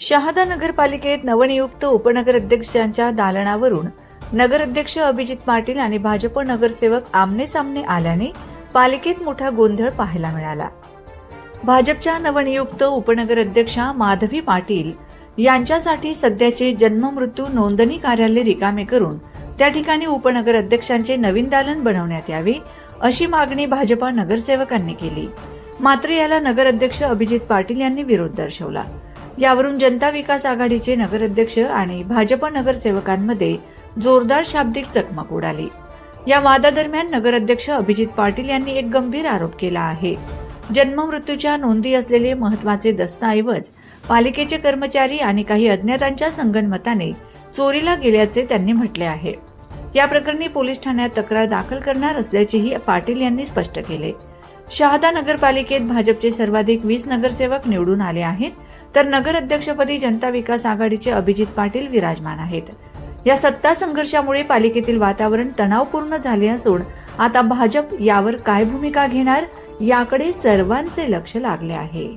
शहादा नगरपालिकेत नवनियुक्त उपनगर अध्यक्षांच्या दालनावरून नगराध्यक्ष अभिजित पाटील आणि भाजप नगरसेवक आमने सामने आल्याने पालिकेत मोठा गोंधळ पाहायला मिळाला. भाजपच्या नवनियुक्त उपनगर अध्यक्षा माधवी पाटील यांच्यासाठी सध्याचे जन्ममृत्यू नोंदणी कार्यालय रिकामे करून त्या ठिकाणी उपनगर अध्यक्षांचे नवीन दालन बनवण्यात यावे अशी मागणी भाजपा नगरसेवकांनी केली. मात्र याला नगराध्यक्ष अभिजित पाटील यांनी विरोध दर्शवला. यावरून जनता विकास आघाडीचे नगराध्यक्ष आणि भाजप नगरसेवकांमध्ये जोरदार शाब्दिक चकमक उडाली. या वादादरम्यान नगराध्यक्ष अभिजित पाटील यांनी एक गंभीर आरोप केला आहे. जन्ममृत्यूच्या नोंदी असलेले महत्त्वाचे दस्तऐवज पालिकेचे कर्मचारी आणि काही अज्ञातांच्या संगणमताने चोरीला गेल्याचे त्यांनी म्हटले आहे. या प्रकरणी पोलीस ठाण्यात तक्रार दाखल करणार असल्याचेही पाटील यांनी स्पष्ट केले. शहादा नगरपालिकेत भाजपचे सर्वाधिक वीस नगरसेवक निवडून आले आहेत. तर नगर अध्यक्षपदी जनता विकास आघाडीचे अभिजित पाटील विराजमान आहेत. या सत्ता संघर्षामुळे पालिकेतील वातावरण तणावपूर्ण झाले असून आता भाजप यावर काय भूमिका घेणार याकडे सर्वांचे लक्ष लागले आहे.